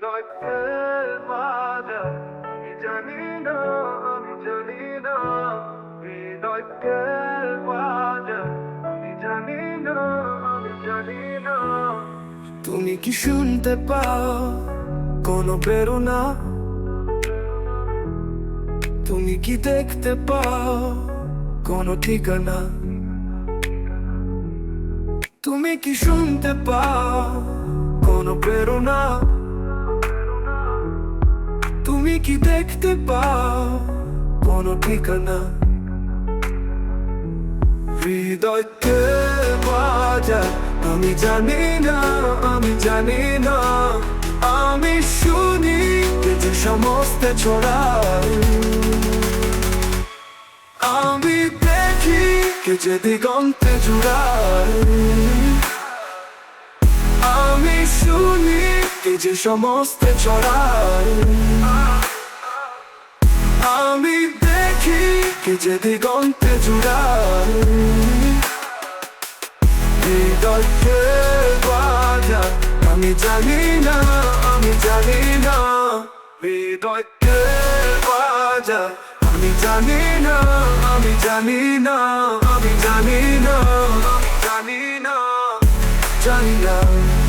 হৃদয়কে বাজা আমি জানি না, আমি জানি না। হৃদয়কে বাজা আমি জানি না, আমি জানি না। তুমি কি শুনতে পাও কোনো প্রেরণা? তুমি কি দেখতে পাও কোনো ঠিকানা? তুমি কি শুনতে পাও কোনো প্রেরণা? কি দেখতে পাও? কোনো ঠিকানা? হৃদয়কে বাজা আমি জানি না, আমি জানি না। আমি শুনি যে সমস্ত ছড়ায় আমি দেখি কে যে দিগন্তে জুড়ায়। আমি শুনি কে যে সমস্ত ছড়ায়। দেখি কে যে দিগন্তে জুড়ায়? হৃদয়কে বাজা, আমি জানি না, আমি জানি না। হৃদয়কে বাজা, আমি জানি না, আমি জানি আমি জানি আমি জানি না।